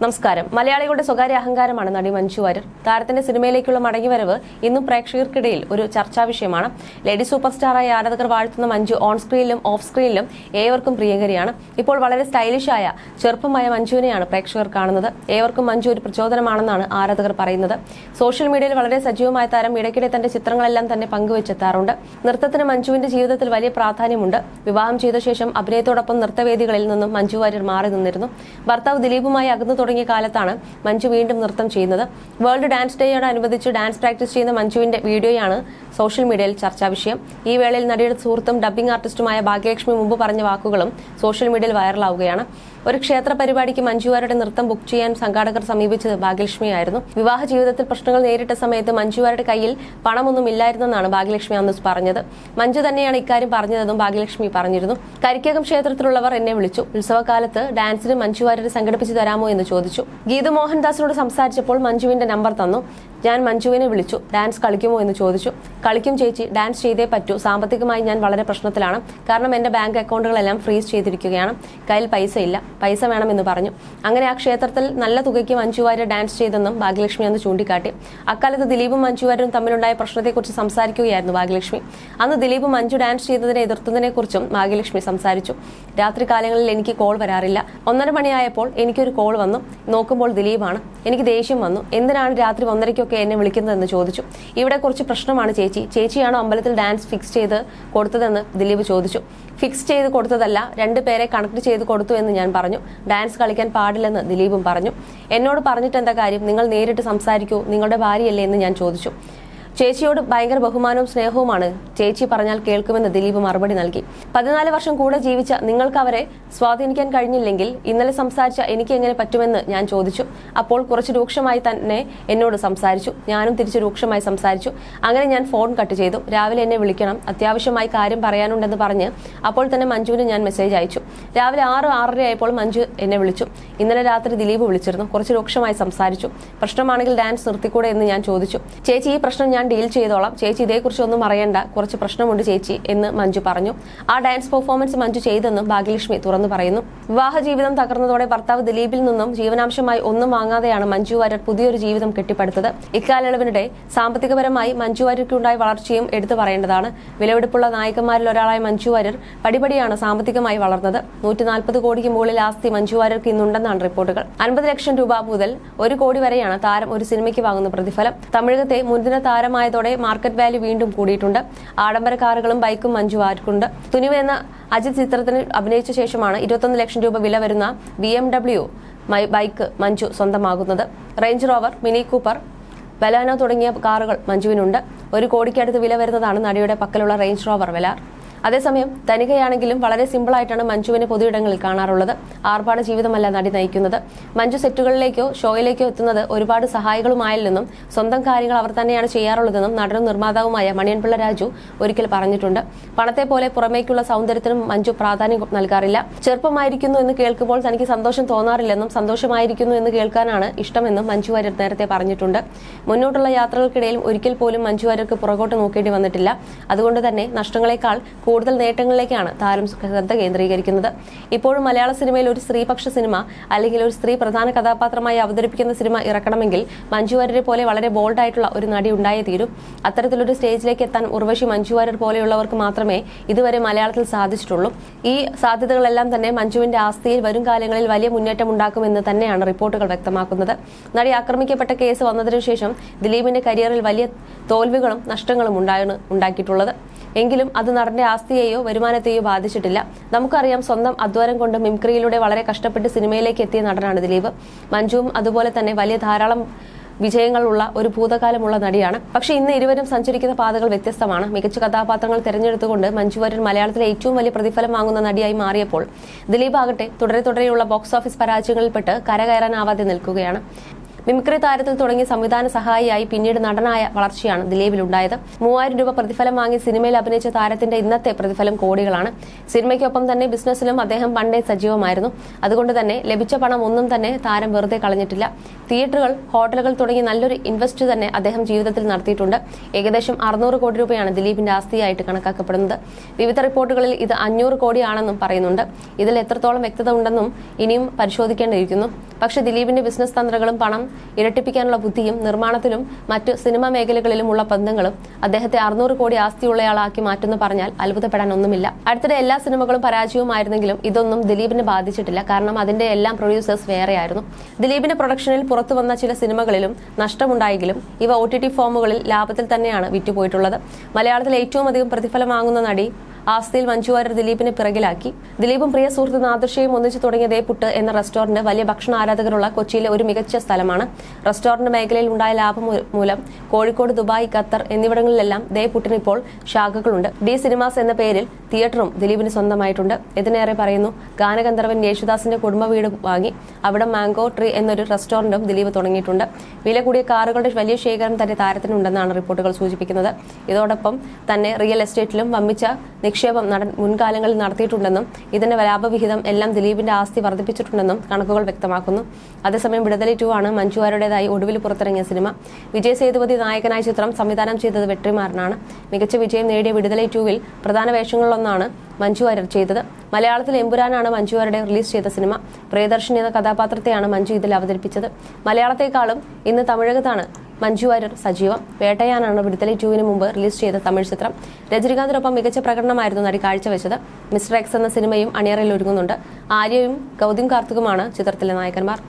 നമസ്കാരം. മലയാളികളുടെ സ്വകാര്യ അഹങ്കാരമാണ് നടി മഞ്ജു വാര്യർ. താരത്തിന്റെ സിനിമയിലേക്കുള്ള മടങ്ങിവരവ് ഇന്നും പ്രേക്ഷകർക്കിടയിൽ ഒരു ചർച്ചാ വിഷയമാണ്. ലേഡി സൂപ്പർ സ്റ്റാറായ ആരാധകർ വാഴ്ത്തുന്ന മഞ്ജു ഓൺ സ്ക്രീനിലും ഓഫ് സ്ക്രീനിലും ഏവർക്കും പ്രിയങ്കരിയാണ്. ഇപ്പോൾ വളരെ സ്റ്റൈലിഷായ ചെറുപ്പമായ മഞ്ജുവിനെയാണ് പ്രേക്ഷകർ കാണുന്നത്. ഏവർക്കും മഞ്ജു ഒരു പ്രചോദനമാണെന്നാണ് ആരാധകർ പറയുന്നത്. സോഷ്യൽ മീഡിയയിൽ വളരെ സജീവമായ താരം ഇടയ്ക്കിടെ തന്റെ ചിത്രങ്ങളെല്ലാം തന്നെ പങ്കുവച്ചെത്താറുണ്ട്. നൃത്തത്തിന് മഞ്ജുവിന്റെ ജീവിതത്തിൽ വലിയ പ്രാധാന്യമുണ്ട്. വിവാഹം ചെയ്ത ശേഷം അഭിനയത്തോടൊപ്പം നൃത്തവേദികളിൽ നിന്നും മഞ്ജു വാര്യർ മാറി നിന്നിരുന്നു. ഭർത്താവ് ദിലീപുമായി അകന്നു തുടങ്ങിയ കാലത്താണ് മഞ്ജു വീണ്ടും നൃത്തം ചെയ്യുന്നത്. വേൾഡ് ഡാൻസ് ഡേയോട് അനുബന്ധിച്ച് ഡാൻസ് പ്രാക്ടീസ് ചെയ്യുന്ന മഞ്ജുവിന്റെ വീഡിയോയാണ് സോഷ്യൽ മീഡിയയിൽ ചർച്ചാ വിഷയം. ഈ വേളയിൽ നടിയുടെ സുഹൃത്തും ഡബ്ബിംഗ് ആർട്ടിസ്റ്റുമായ ഭാഗ്യലക്ഷ്മി മുമ്പ് പറഞ്ഞ വാക്കുകളും സോഷ്യൽ മീഡിയയിൽ വൈറലാവുകയാണ് ഒരു ക്ഷേത്ര പരിപാടിക്ക് മഞ്ജുവാരുടെ നൃത്തം ബുക്ക് ചെയ്യാൻ സംഘാടകർ സമീപിച്ചത് ഭാഗ്യലക്ഷ്മിയായിരുന്നു. വിവാഹ ജീവിതത്തിൽ പ്രശ്നങ്ങൾ നേരിട്ട സമയത്ത് മഞ്ജുവാരുടെ കയ്യിൽ പണമൊന്നും ഇല്ലായിരുന്നെന്നാണ് ഭാഗ്യലക്ഷ്മി അന്ന് പറഞ്ഞത്. മഞ്ജു തന്നെയാണ് ഇക്കാര്യം പറഞ്ഞതെന്നും ഭാഗ്യലക്ഷ്മി പറഞ്ഞിരുന്നു. കരിക്കകം ക്ഷേത്രത്തിലുള്ളവർ എന്നെ വിളിച്ചു. ഉത്സവകാലത്ത് ഡാൻസിന് മഞ്ജുവാരുടെ സംഘടിപ്പിച്ചു തരാമോ എന്ന് ചോദിച്ചു ഗീതു മോഹൻദാസിനോട് സംസാരിച്ചപ്പോൾ മഞ്ജുവിന്റെ നമ്പർ തന്നു. ഞാൻ മഞ്ജുവിനെ വിളിച്ചു. ഡാൻസ് കളിക്കുമോ എന്ന് ചോദിച്ചു. കളിക്കും ചേച്ചി. ഡാൻസ് ചെയ്തേ പറ്റൂ. സാമ്പത്തികമായി ഞാൻ വളരെ പ്രശ്നത്തിലാണ്. കാരണം എന്റെ ബാങ്ക് അക്കൗണ്ടുകളെല്ലാം ഫ്രീസ് ചെയ്തിരിക്കുകയാണ്. കയ്യിൽ പൈസ ഇല്ല. പൈസ വേണമെന്ന് പറഞ്ഞു. അങ്ങനെ ആ ക്ഷേത്രത്തിൽ നല്ല തുകയ്ക്ക് മഞ്ജു വാര്യർ ഡാൻസ് ചെയ്തെന്നും ഭാഗ്യലക്ഷ്മി അന്ന് ചൂണ്ടിക്കാട്ടി. അക്കാലത്ത് ദിലീപും മഞ്ജു വാര്യരും തമ്മിലുണ്ടായ പ്രശ്നത്തെക്കുറിച്ച് സംസാരിക്കുകയായിരുന്നു ഭാഗ്യലക്ഷ്മി. അന്ന് ദിലീപ് മഞ്ജു ഡാൻസ് ചെയ്തതിനെ എതിർത്തതിനെക്കുറിച്ചും ഭാഗ്യലക്ഷ്മി സംസാരിച്ചു. രാത്രി കാലങ്ങളിൽ എനിക്ക് കോൾ വരാറില്ല. ഒന്നര മണിയായപ്പോൾ എനിക്കൊരു കോൾ വന്നു. നോക്കുമ്പോൾ ദിലീപാണ്. എനിക്ക് ദേഷ്യം വന്നു. എന്തിനാണ് രാത്രി ഒന്നരയ്ക്കൊക്കെ എന്നെ വിളിക്കുന്നതെന്ന് ചോദിച്ചു. ഇവിടെ കുറച്ച് പ്രശ്നമാണ് ചേച്ചി. ചേച്ചിയാണോ അമ്പലത്തിൽ ഡാൻസ് ഫിക്സ് ചെയ്ത് കൊടുത്തതെന്ന് ദിലീപ് ചോദിച്ചു. ഫിക്സ് ചെയ്ത് കൊടുത്തതല്ല രണ്ട് പേരെ കണക്ട് ചെയ്ത് കൊടുത്തു എന്ന് ഞാൻ പറഞ്ഞു. ഡാൻസ് കളിക്കാൻ പാടില്ലെന്ന് ദിലീപും പറഞ്ഞു. എന്നോട് പറഞ്ഞിട്ട് എന്താ കാര്യം? നിങ്ങൾ നേരിട്ട് സംസാരിക്കൂ. നിങ്ങളുടെ ഭാര്യയല്ലേ എന്ന് ഞാൻ ചോദിച്ചു. ചേച്ചിയോട് ഭയങ്കര ബഹുമാനവും സ്നേഹവുമാണ്. ചേച്ചി പറഞ്ഞാൽ കേൾക്കുമെന്ന് ദിലീപ് മറുപടി നൽകി. പതിനാല് വർഷം കൂടെ ജീവിച്ച നിങ്ങൾക്ക് അവരെ സ്വാധീനിക്കാൻ കഴിഞ്ഞില്ലെങ്കിൽ ഇന്നലെ സംസാരിച്ച എനിക്ക് എങ്ങനെ പറ്റുമെന്ന് ഞാൻ ചോദിച്ചു. അപ്പോൾ കുറച്ച് രൂക്ഷമായി തന്നെ എന്നോട് സംസാരിച്ചു. ഞാനും തിരിച്ച് രൂക്ഷമായി സംസാരിച്ചു. അങ്ങനെ ഞാൻ ഫോൺ കട്ട് ചെയ്തു. രാവിലെ എന്നെ വിളിക്കണം. അത്യാവശ്യമായി കാര്യം പറയാനുണ്ടെന്ന് പറഞ്ഞ് അപ്പോൾ തന്നെ മഞ്ജുവിന് ഞാൻ മെസ്സേജ് അയച്ചു. രാവിലെ ആറ് ആറര ആയപ്പോൾ മഞ്ജു എന്നെ വിളിച്ചു. ഇന്നലെ രാത്രി ദിലീപ് വിളിച്ചിരുന്നു. കുറച്ച് രൂക്ഷമായി സംസാരിച്ചു. പ്രശ്നമാണെങ്കിൽ ഡാൻസ് നിർത്തിക്കൂടെ എന്ന് ഞാൻ ചോദിച്ചു. ചേച്ചി ഈ പ്രശ്നം ഞാൻ ഡീൽ ചെയ്തോളാം. ചേച്ചി ഇതേക്കുറിച്ച് ഒന്നും അറിയണ്ട. കുറച്ച് പ്രശ്നമുണ്ട് ചേച്ചി എന്ന് മഞ്ജു പറഞ്ഞു. ആ ഡാൻസ് പെർഫോമൻസ് മഞ്ജു ചെയ്തെന്നും ഭാഗ്യലക്ഷ്മി തുറന്നു പറയുന്നു. വിവാഹ ജീവിതം തകർന്നതോടെ ഭർത്താവ് ദിലീപിൽ നിന്നും ജീവനാംശമായി ഒന്നും വാങ്ങാതെയാണ് മഞ്ജു വാര്യർ പുതിയൊരു ജീവിതം കെട്ടിപ്പടുത്തത്. ഇക്കാലയളവിനിടെ സാമ്പത്തികപരമായി മഞ്ജു വാര്യർക്കുണ്ടായ വളർച്ചയും എടുത്തു പറയേണ്ടതാണ്. വിലവെടുപ്പുള്ള നായകന്മാരിൽ ഒരാളായ മഞ്ജു വാര്യർ പടിപടിയാണ് സാമ്പത്തികമായി വളർന്നത്. നൂറ്റി നാൽപ്പത് കോടിക്ക് മുകളിൽ ആസ്തി മഞ്ജു വാര്യർക്ക് ഇന്നുണ്ടെന്നാണ് റിപ്പോർട്ടുകൾ. അൻപത് ലക്ഷം രൂപ മുതൽ ഒരു കോടി വരെയാണ് താരം ഒരു സിനിമയ്ക്ക് വാങ്ങുന്ന പ്രതിഫലം. തമിഴകത്തെ മുൻദിന താരമായതോടെ മാർക്കറ്റ് വാല്യൂ വീണ്ടും കൂടിയിട്ടുണ്ട്. ആഡംബര കാറുകളും ബൈക്കും മഞ്ജു വാര്യർക്കുണ്ട് തുനിവ് എന്ന അജിത് ചിത്രത്തിന് അഭിനയിച്ച ശേഷമാണ് ഇരുപത്തൊന്ന് ലക്ഷം രൂപ വില വരുന്ന B M W bike Manju സ്വന്തമാകുന്നത്. Range Rover Mini Cooper Baleno തുടങ്ങിയ കാറുകൾ മഞ്ജുവിനുണ്ട്. ഒരു കോടിക്കടുത്ത് വില വരുന്നതാണ് നടിയുടെ പക്കലുള്ള റേഞ്ച് റോവർ വെലാർ അതേസമയം തനികയാണെങ്കിലും വളരെ സിമ്പിളായിട്ടാണ് മഞ്ജുവിനെ പൊതുയിടങ്ങളിൽ കാണാറുള്ളത്. ആർഭാട ജീവിതമല്ല നടി നയിക്കുന്നത്. മഞ്ജു സെറ്റുകളിലേക്കോ ഷോയിലേക്കോ എത്തുന്നത് ഒരുപാട് സഹായികളുമായില്ലെന്നും സ്വന്തം കാര്യങ്ങൾ അവർ തന്നെയാണ് ചെയ്യാറുള്ളതെന്നും നടനും നിർമ്മാതാവുമായ മണിയൻപിള്ള രാജു ഒരിക്കൽ പറഞ്ഞിട്ടുണ്ട്. പണത്തെ പോലെ പുറമേക്കുള്ള സൗന്ദര്യത്തിനും മഞ്ജു പ്രാധാന്യം നൽകാറില്ല. ചെറുപ്പമായിരിക്കുന്നു എന്ന് കേൾക്കുമ്പോൾ തനിക്ക് സന്തോഷം തോന്നാറില്ലെന്നും സന്തോഷമായിരിക്കുന്നു എന്ന് കേൾക്കാനാണ് ഇഷ്ടമെന്നും മഞ്ജു വാര്യർ നേരത്തെ പറഞ്ഞിട്ടുണ്ട്. മുന്നോട്ടുള്ള യാത്രകൾക്കിടയിൽ ഒരിക്കൽ പോലും മഞ്ജു വാര്യർക്ക് പുറകോട്ട് നോക്കേണ്ടി വന്നിട്ടില്ല. അതുകൊണ്ട് തന്നെ നഷ്ടങ്ങളെക്കാൾ നേട്ടങ്ങളിലേക്കാണ് താരം ശ്രദ്ധ കേന്ദ്രീകരിക്കുന്നത്. ഇപ്പോഴും മലയാള സിനിമയിൽ ഒരു സ്ത്രീപക്ഷ സിനിമ അല്ലെങ്കിൽ ഒരു സ്ത്രീ പ്രധാന കഥാപാത്രമായി അവതരിപ്പിക്കുന്ന സിനിമ ഇറക്കണമെങ്കിൽ മഞ്ജു വാര്യരെ പോലെ വളരെ ബോൾഡായിട്ടുള്ള ഒരു നടി ഉണ്ടായേ തീരും. അത്തരത്തിലൊരു സ്റ്റേജിലേക്ക് എത്താൻ ഉർവശി മഞ്ജു വാര്യർ പോലെയുള്ളവർക്ക് മാത്രമേ ഇതുവരെ മലയാളത്തിൽ സാധിച്ചിട്ടുള്ളൂ. ഈ സാധ്യതകളെല്ലാം തന്നെ മഞ്ജുവിന്റെ ആസ്തിയിൽ വരും കാലങ്ങളിൽ വലിയ മുന്നേറ്റം ഉണ്ടാക്കുമെന്ന് തന്നെയാണ് റിപ്പോർട്ടുകൾ വ്യക്തമാക്കുന്നത്. നടി ആക്രമിക്കപ്പെട്ട കേസ് വന്നതിനു ശേഷം ദിലീപിന്റെ കരിയറിൽ വലിയ തോൽവികളും നഷ്ടങ്ങളും ഉണ്ടായാണ് ഉണ്ടാക്കിയിട്ടുള്ളത്. എങ്കിലും അത് നടന്റെ ആസ്തിയെയോ വരുമാനത്തെയോ ബാധിച്ചിട്ടില്ല. നമുക്കറിയാം സ്വന്തം അധ്വാനം കൊണ്ട് മിംക്രിയിലൂടെ വളരെ കഷ്ടപ്പെട്ട് സിനിമയിലേക്ക് എത്തിയ നടനാണ് ദിലീപ്. മഞ്ജുവും അതുപോലെ തന്നെ വലിയ ധാരാളം വിജയങ്ങളുള്ള ഒരു ഭൂതകാലമുള്ള നടിയാണ്. പക്ഷെ ഇന്ന് ഇരുവരും സഞ്ചരിക്കുന്ന പാതകൾ വ്യത്യസ്തമാണ്. മികച്ച കഥാപാത്രങ്ങൾ തിരഞ്ഞെടുത്തുകൊണ്ട് മഞ്ജു വാര്യർ മലയാളത്തിലെ ഏറ്റവും വലിയ പ്രതിഫലം വാങ്ങുന്ന നടിയായി മാറിയപ്പോൾ ദിലീപ് ആകട്ടെ തുടരെ തുടരെയുള്ള ബോക്സ് ഓഫീസ് പരാജയങ്ങളിൽപ്പെട്ട് കരകയറാനാവാതെ നിൽക്കുകയാണ്. മിമിക്രി താരത്തിൽ തുടങ്ങി സംവിധാന സഹായിയായി പിന്നീട് നടനായ വളർച്ചയാണ് ദിലീപിലുണ്ടായത്. മൂവായിരം രൂപ പ്രതിഫലം വാങ്ങി സിനിമയിൽ അഭിനയിച്ച താരത്തിന്റെ ഇന്നത്തെ പ്രതിഫലം കോടികളാണ്. സിനിമയ്ക്കൊപ്പം തന്നെ ബിസിനസ്സിലും അദ്ദേഹം പണ്ടേ സജീവമായിരുന്നു. അതുകൊണ്ട് തന്നെ ലഭിച്ച പണം ഒന്നും തന്നെ താരം വെറുതെ കളഞ്ഞിട്ടില്ല. തിയേറ്ററുകൾ ഹോട്ടലുകൾ തുടങ്ങി നല്ലൊരു ഇൻവെസ്റ്റ് തന്നെ അദ്ദേഹം ജീവിതത്തിൽ നടത്തിയിട്ടുണ്ട്. ഏകദേശം അറുന്നൂറ് കോടി രൂപയാണ് ദിലീപിന്റെ ആസ്തിയായിട്ട് കണക്കാക്കപ്പെടുന്നത്. വിവിധ റിപ്പോർട്ടുകളിൽ ഇത് അഞ്ഞൂറ് കോടിയാണെന്നും പറയുന്നുണ്ട്. ഇതിൽ എത്രത്തോളം വ്യക്തത ഉണ്ടെന്നും ഇനിയും പരിശോധിക്കേണ്ടിയിരിക്കുന്നു. പക്ഷേ ദിലീപിന്റെ ബിസിനസ് തന്ത്രങ്ങളും പണം ഇരട്ടിപ്പിക്കാനുള്ള ബുദ്ധിയും നിർമ്മാണത്തിലും മറ്റു സിനിമാ മേഖലകളിലുമുള്ള ബന്ധങ്ങളും അദ്ദേഹത്തെ അറുന്നൂറ് കോടി ആസ്തിയുള്ളയാളാക്കി മാറ്റുന്നു പറഞ്ഞാൽ അത്ഭുതപ്പെടാനൊന്നുമില്ല. അടുത്തിടെ എല്ലാ സിനിമകളും പരാജയവുമായിരുന്നെങ്കിലും ഇതൊന്നും ദിലീപിനെ ബാധിച്ചിട്ടില്ല. കാരണം അതിന്റെ എല്ലാം പ്രൊഡ്യൂസേഴ്സ് വേറെയായിരുന്നു. ദിലീപിന്റെ പ്രൊഡക്ഷനിൽ പുറത്തു വന്ന ചില സിനിമകളിലും നഷ്ടമുണ്ടായെങ്കിലും ഇവ ഒ ടി ടി ഫോമുകളിൽ ലാഭത്തിൽ തന്നെയാണ് വിറ്റുപോയിട്ടുള്ളത്. മലയാളത്തിൽ ഏറ്റവും അധികം പ്രതിഫലം വാങ്ങുന്ന നടി ആസ്തിയിൽ മഞ്ജു വാര്യർ ദിലീപിനെ പിറകിലാക്കി. ദിലീപും പ്രിയ സുഹൃത്ത് നാദൃശ്യയും ഒന്നിച്ചു തുടങ്ങിയതേ പുട്ട് എന്ന റെസ്റ്റോറന്റ് വലിയ ഭക്ഷണ ആരാധകരുള്ള കൊച്ചിയിലെ ഒരു മികച്ച സ്ഥലമാണ്. റെസ്റ്റോറന്റ് മേഖലയിൽ ഉണ്ടായ ലാഭം മൂലം കോഴിക്കോട് ദുബായ് ഖത്തർ എന്നിവിടങ്ങളിലെല്ലാം ദേ പുട്ടിന് ഇപ്പോൾ ശാഖകളുണ്ട്. ഡി സിനിമാസ് എന്ന പേരിൽ തിയേറ്ററും ദിലീപിന് സ്വന്തമായിട്ടുണ്ട്. ഇതിനേറെ പറയുന്നു ഗാനഗന്ധർവൻ യേശുദാസിന്റെ കുടുംബ വീട് വാങ്ങി. അവിടെ മാംഗോ ട്രീ എന്നൊരു റെസ്റ്റോറന്റും ദിലീപ് തുടങ്ങിയിട്ടുണ്ട്. വില കൂടിയ കാറുകളുടെ വലിയ ശേഖരം തന്റെ താരത്തിനുണ്ടെന്നാണ് റിപ്പോർട്ടുകൾ സൂചിപ്പിക്കുന്നത്. ഇതോടൊപ്പം തന്നെ റിയൽ എസ്റ്റേറ്റിലും വമ്മിച്ച നിക്ഷേപം മുൻകാലങ്ങളിൽ നടത്തിയിട്ടുണ്ടെന്നും ഇതിന്റെ ലാഭവിഹിതം എല്ലാം ദിലീപിന്റെ ആസ്തി വർദ്ധിപ്പിച്ചിട്ടുണ്ടെന്നും കണക്കുകൾ വ്യക്തമാക്കുന്നു. അതേസമയം വിടുതലി ടു ആണ് മഞ്ജുവാരുടേതായി ഒടുവിൽ പുറത്തിറങ്ങിയ സിനിമ. വിജയ് സേതുപതി നായകനായ ചിത്രം സംവിധാനം ചെയ്തത് വെട്രിമാരനാണ് മികച്ച വിജയം നേടിയ വിടുതലി ടുവിൽ പ്രധാന വേഷങ്ങളിലൊന്നാണ് മഞ്ജു വാര്യർ ചെയ്തത്. മലയാളത്തിൽ എമ്പുരാനാണ് മഞ്ജു റിലീസ് ചെയ്ത സിനിമ. പ്രിയദർശിനി എന്ന കഥാപാത്രത്തെയാണ് മഞ്ജു ഇതിൽ അവതരിപ്പിച്ചത്. മലയാളത്തെക്കാളും ഇന്ന് തമിഴകത്താണ് മഞ്ജു വാര്യർ സജീവം. വേട്ടയാനാണ് വിടുതലി ടൂവിന് മുമ്പ് റിലീസ് ചെയ്ത തമിഴ് ചിത്രം. രജനികാന്തിനൊപ്പം മികച്ച പ്രകടനമായിരുന്നു നടി കാഴ്ചവെച്ചത്. മിസ്റ്റർ എക്സ് എന്ന സിനിമയും അണിയറയിൽ ഒരുങ്ങുന്നുണ്ട്. ആര്യയും ഗൗതം കാർത്തികുമാണ് ചിത്രത്തിലെ നായകന്മാർ.